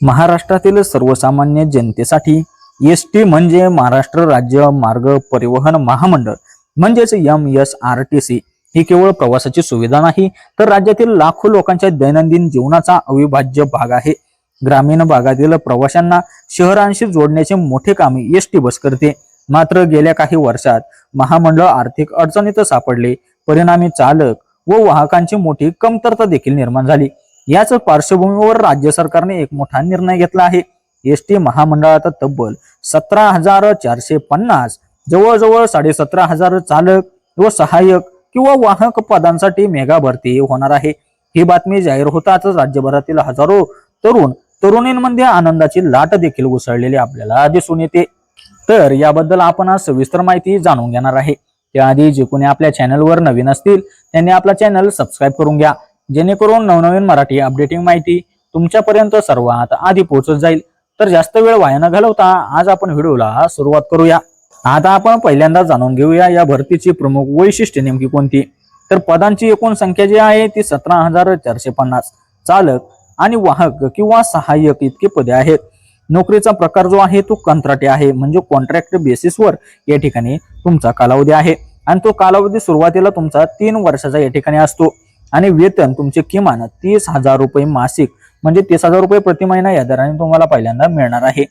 महाराष्ट्रातील सर्वसामान्य जनतेसाठी एस टी म्हणजे महाराष्ट्र राज्य मार्ग परिवहन महामंडळ म्हणजेच M S R T C ही केवळ प्रवासाची सुविधा नाही तर राज्यातील लाखो लोकांच्या दैनंदिन जीवनाचा अविभाज्य भाग आहे. ग्रामीण भागातील प्रवाशांना शहरांशी जोडण्याचे मोठे काम एस टी बस करते. मात्र गेल्या काही वर्षात महामंडळ आर्थिक अडचणीत सापडले. परिणामी चालक व वाहकांची मोठी कमतरता देखील निर्माण झाली. याच पार्श्वभूमीवर राज्य सरकारने एक मोठा निर्णय घेतला आहे. एस टी महामंडळात तब्बल सतरा हजार चारशे पन्नास जवळजवळ साडेसतरा हजार चालक व सहाय्यक किंवा वाहक पदांसाठी मेगा भरती होणार आहे. ही बातमी जाहीर होताच राज्यभरातील हजारो तरुण तरुणींमध्ये आनंदाची लाट देखील उसळलेली आपल्याला दिसून येते. तर याबद्दल आपण आज सविस्तर माहिती जाणून घेणार आहे. त्याआधी जे कोणी आपल्या चॅनलवर नवीन असतील त्यांनी आपला चॅनल सबस्क्राईब करून घ्या. जेणेकरून नवनवीन मराठी अपडेटिंग माहिती तुमच्यापर्यंत सर्वात आधी पोहोचत जाईल. तर जास्त वेळ वाया न घालवता आज आपण व्हिडिओला सुरुवात करूया. आता आपण पहिल्यांदा जाणून घेऊया या भरतीची प्रमुख वैशिष्ट्ये नेमकी कोणती? तर पदांची एकूण संख्या जी आहे ती सतरा हजार चारशे पन्नास. चालक आणि वाहक किंवा सहाय्यक इतकी पदे आहेत. नोकरीचा प्रकार जो आहे तो कंत्राटी आहे. म्हणजे कॉन्ट्रॅक्ट बेसिसवर या ठिकाणी तुमचा कालावधी आहे. आणि तो कालावधी सुरुवातीला तुमचा तीन वर्षाचा या ठिकाणी असतो. आणि वेतन तुमचे किमान तीस हजार रुपये मासिक म्हणजे तीस हजार रुपये प्रति महिना या दराने तुम्हाला पहिल्यांदा मिळणार आहे.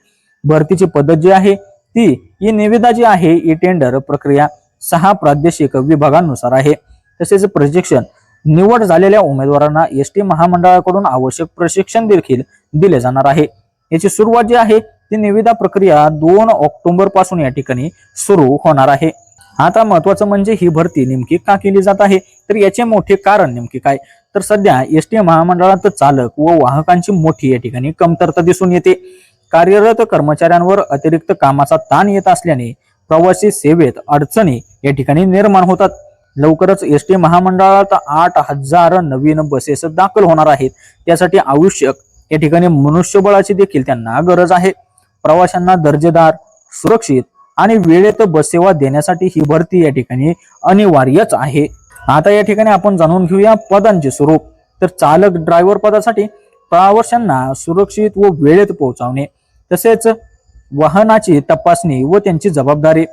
भरतीची पद्धत जी आहे ती ही निविदा जी आहे ही टेंडर प्रक्रिया सहा प्रादेशिक विभागांनुसार आहे. तसेच प्रशिक्षण निवड झालेल्या उमेदवारांना एस टी महामंडळाकडून आवश्यक प्रशिक्षण देखील दिले जाणार आहे. याची सुरुवात जी आहे ती निविदा प्रक्रिया दोन ऑक्टोबरपासून या ठिकाणी सुरू होणार आहे. आता महत्वाचं म्हणजे ही भरती नेमकी का केली जात आहे? तर याचे मोठे कारण नेमके काय? तर सध्या एस टी महामंडळात चालक व वाहकांची मोठी या ठिकाणी कमतरता दिसून येते. कार्यरत कर्मचाऱ्यांवर अतिरिक्त कामाचा ताण येत असल्याने प्रवासी सेवेत अडचणी या ठिकाणी निर्माण होतात. लवकरच एस टी महामंडळात आठ हजार नवीन बसेस दाखल होणार आहेत. त्यासाठी आवश्यक या ठिकाणी मनुष्यबळाची देखील त्यांना गरज आहे. प्रवाशांना दर्जेदार सुरक्षित आणि वेळेत बस सेवा देण्यासाठी ही भरती या ठिकाणी अनिवार्यच आहे. आता या ठिकाणी आपण जाणून घेऊया पदांचे स्वरूप. तर चालक ड्रायव्हर पदासाठी प्रवाशांना सुरक्षित व वेळेत पोहोचवणे तसेच वाहनाची तपासणी व त्यांची जबाबदारी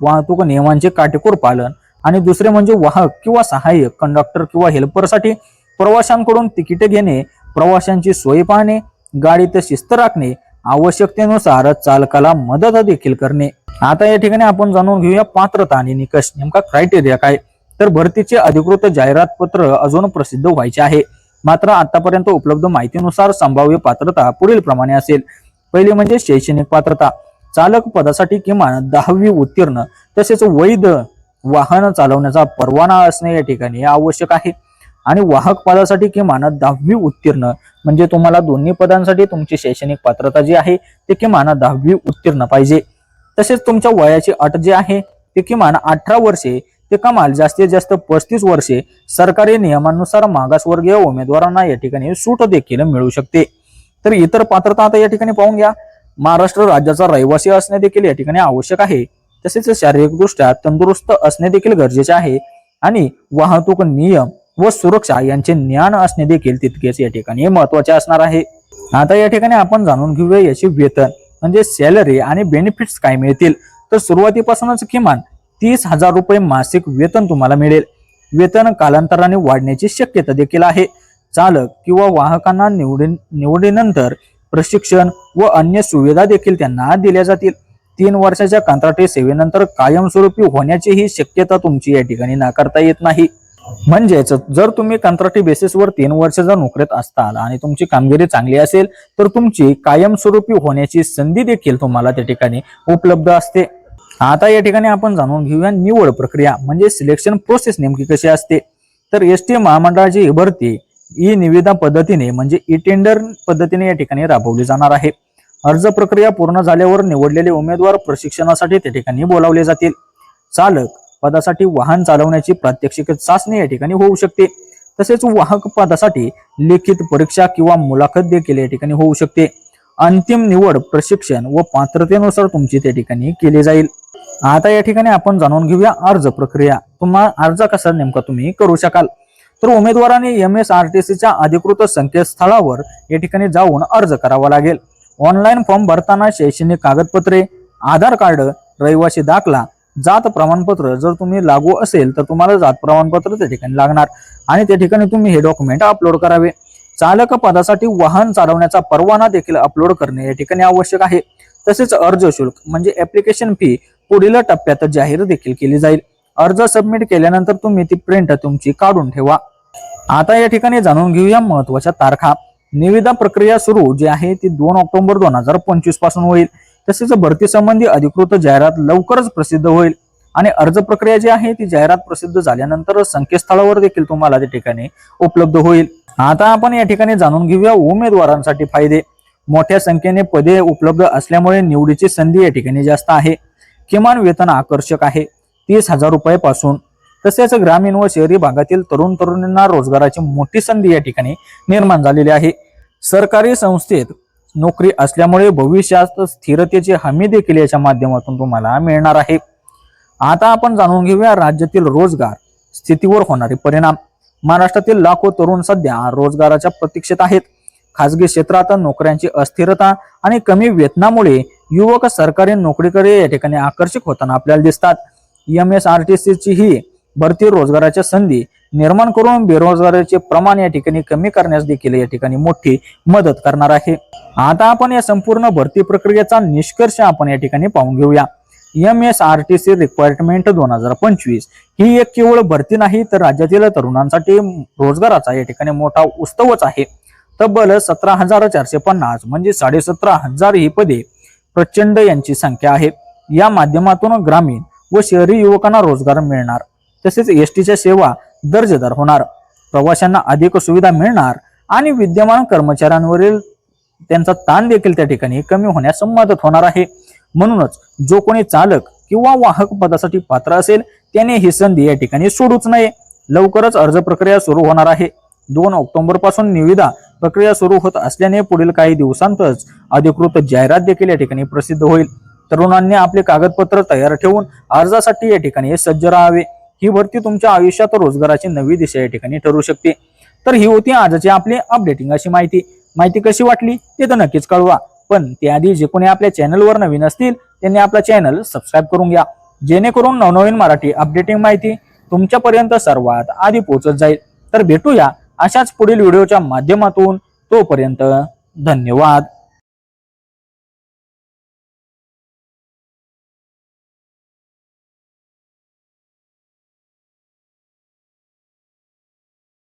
वाहतूक नियमांचे काटेकोर पालन आणि दुसरे म्हणजे वाहक किंवा सहाय्यक कंडक्टर किंवा हेल्परसाठी प्रवाशांकडून तिकिटे घेणे प्रवाशांची सोय पाहणे गाडीत शिस्त राखणे आवश्यकतेनुसार चालकाला मदत देखील करणे. आता या ठिकाणी आपण जाणून घेऊया पात्रता आणि निकष. नेमका क्रायटेरिया काय? तर भरतीचे अधिकृत जाहिरात पत्र अजून प्रसिद्ध व्हायचे आहे. मात्र आतापर्यंत उपलब्ध माहितीनुसार संभाव्य पात्रता पुढील प्रमाणे असेल. पहिली म्हणजे शैक्षणिक पात्रता. चालक पदासाठी किमान दहावी उत्तीर्ण तसेच वैध वाहन चालवण्याचा परवाना असणे या ठिकाणी आवश्यक आहे. आणि वाहक पदासाठी किमान दहावी उत्तीर्ण. म्हणजे तुम्हाला दोन्ही पदांसाठी तुमची शैक्षणिक पात्रता जी आहे ते किमान दहावी उत्तीर्ण पाहिजे. तसेच तुमच्या वयाची अट जी आहे ते किमान अठरा वर्षे ते कमाल जास्तीत जास्त पस्तीस वर्षे सरकारी नियमानुसार मागासवर्गीय उमेदवारांना या ठिकाणी सूट देखील मिळू शकते. तर इतर पात्रता आता या ठिकाणी पाहून घ्या. महाराष्ट्र राज्याचा रहिवासी असणे देखील या ठिकाणी आवश्यक आहे. तसेच शारीरिकदृष्ट्या तंदुरुस्त असणे देखील गरजेचे आहे. आणि वाहतूक नियम व सुरक्षा यांचे ज्ञान असणे देखील तितकेच या ठिकाणी महत्त्वाचे असणार आहे. आता या ठिकाणी आपण जाणून घेऊया याचे वेतन म्हणजे सॅलरी आणि बेनिफिट्स काय मिळतील. तर सुरुवातीपासूनच किमान तीस हजार रुपये मासिक वेतन तुम्हाला मिळेल. वेतन कालांतराने वाढण्याची शक्यता देखील आहे. चालक किंवा वाहकांना निवडी निवडीनंतर प्रशिक्षण व अन्य सुविधा देखील त्यांना दिल्या जातील. तीन वर्षाच्या कंत्राटी सेवेनंतर कायमस्वरूपी होण्याची ही शक्यता तुमची या ठिकाणी नाकारता येत नाही. म्हणजेच जर तुम्ही कंत्राटी बेसिसवर तीन वर्ष जर नोकरीत असताल आणि तुमची कामगिरी चांगली असेल तर तुमची कायमस्वरूपी होण्याची संधी देखील तुम्हाला त्या ठिकाणी उपलब्ध असते. आता या ठिकाणी आपण जाणून घेऊया निवड प्रक्रिया म्हणजे सिलेक्शन प्रोसेस नेमकी कशी असते? तर एस टी महामंडळाची ही भरती ई निविदा पद्धतीने म्हणजे ई टेंडर पद्धतीने या ठिकाणी राबवली जाणार आहे. अर्ज प्रक्रिया पूर्ण झाल्यावर निवडलेले उमेदवार प्रशिक्षणासाठी त्या ठिकाणी बोलावले जातील. चालक पदासाठी वाहन चालवण्याची प्रात्यक्षिक चाचणी या ठिकाणी होऊ शकते. तसेच वाहक पदासाठी लिखित परीक्षा किंवा मुलाखत देखील या ठिकाणी होऊ शकते. अंतिम निवड प्रशिक्षण व पात्रतेनुसार तुमची त्या ठिकाणी केली जाईल. आता या ठिकाणी आपण जाणून घेऊया अर्ज प्रक्रिया. तुम्हा अर्ज कसा नेमका तुम्ही करू शकाल? तर उमेदवाराने एम एस आर टी सीच्या अधिकृत संकेतस्थळावर या ठिकाणी जाऊन अर्ज करावा लागेल. ऑनलाईन फॉर्म भरताना शैक्षणिक कागदपत्रे आधार कार्ड रहिवासी दाखला जात प्रमाणपत्र जर तुम्ही लागू असेल तर तुम्हाला जात प्रमाणपत्र त्या ठिकाणी लागणार. आणि त्या ठिकाणी तुम्ही हे डॉक्युमेंट अपलोड करावे. चालक पदासाठी वाहन चालवण्याचा परवाना देखील अपलोड करणे या ठिकाणी आवश्यक आहे. तसेच अर्ज शुल्क म्हणजे ऍप्लिकेशन फी पुढील टप्प्यात जाहीर देखील केली जाईल. अर्ज सबमिट केल्यानंतर तुम्ही ती प्रिंट तुमची काढून ठेवा. आता या ठिकाणी जाणून घेऊया महत्त्वाच्या तारखा. निविदा प्रक्रिया सुरू जी आहे ती दोन ऑक्टोबर दोन हजार पंचवीसपासून होईल. तसेच भरती संबंधी अधिकृत जाहिरात लवकरच प्रसिद्ध होईल. आणि अर्ज प्रक्रिया जी आहे ती जाहिरात प्रसिद्ध झाल्यानंतर संकेतस्थळावर देखील तुम्हाला त्या ठिकाणी उपलब्ध होईल. आता आपण या ठिकाणी जाणून घेऊया उमेदवारांसाठी फायदे. मोठ्या संख्येने पदे उपलब्ध असल्यामुळे निवडीची संधी या ठिकाणी जास्त आहे. किमान वेतन आकर्षक आहे. तीस हजार रुपयापासून. तसेच ग्रामीण व शहरी भागातील तरुण तरुणींना रोजगाराची मोठी संधी या ठिकाणी निर्माण झालेली आहे. सरकारी संस्थेत नोकरी असल्यामुळे भविष्यात स्थिरतेची हमी देखील याच्या माध्यमातून तुम्हाला मिळणार आहे. आता आपण जाणून घेऊया राज्यातील रोजगार स्थितीवर होणारे परिणाम. महाराष्ट्रातील लाखो तरुण सध्या रोजगाराच्या प्रतीक्षेत आहेत. खासगी क्षेत्रात नोकऱ्यांची अस्थिरता आणि कमी वेतनामुळे युवक सरकारी नोकरीकडे या ठिकाणी आकर्षित होताना आपल्याला दिसतात. एम एस आर टी ची ही भरती रोजगाराच्या संधी निर्माण करून बेरोजगाराचे प्रमाण या ठिकाणी कमी करण्यास देखील या ठिकाणी मोठी मदत करणार आहे. आता आपण या संपूर्ण भरती प्रक्रियेचा निष्कर्ष आपण या ठिकाणी पाहून घेऊया. M S R T C requirement दोन हजार पंचवीस ही एक केवळ भरती नाही तर राज्यातील तरुणांसाठी रोजगाराचा या ठिकाणी मोठा उत्सवच आहे. तब्बल सतरा हजार चारशे पन्नास म्हणजे साडेसतरा हजार ही पदे प्रचंड यांची संख्या आहे. या माध्यमातून ग्रामीण व शहरी युवकांना रोजगार मिळणार. तसेच एस टीच्या सेवा दर्जेदार होणार. प्रवाशांना अधिक सुविधा मिळणार आणि विद्यमान कर्मचाऱ्यांवरील त्यांचा ताण देखील त्या ठिकाणी कमी होण्यास मदत होणार आहे. म्हणूनच जो कोणी चालक किंवा वाहक पदासाठी पात्र असेल त्याने ही संधी या ठिकाणी सोडूच नये. लवकरच अर्ज प्रक्रिया सुरू होणार आहे. दोन ऑक्टोबरपासून निविदा प्रक्रिया सुरू होत असल्याने पुढील काही दिवसांतच अधिकृत जाहिरात देखील या ठिकाणी प्रसिद्ध होईल. तरुणांनी आपले कागदपत्र तयार ठेवून अर्जासाठी या ठिकाणी सज्ज राहावे. ही भरती तुमच्या आयुष्यात रोजगाराची नवी दिशा या ठिकाणी ठरू शकते. तर ही होती आजची आपली अपडेटिंग अशी माहिती. माहिती कशी वाटली ते तर नक्कीच कळवा. पण त्याआधी जे कोणी आपल्या चॅनलवर नवीन असतील त्यांनी आपला चॅनल सबस्क्राईब करून घ्या. जेणेकरून नवनवीन मराठी अपडेटिंग माहिती तुमच्यापर्यंत सर्वात आधी पोहोचत जाईल. तर भेटूया अशाच पुढील व्हिडिओच्या माध्यमातून. तोपर्यंत धन्यवाद.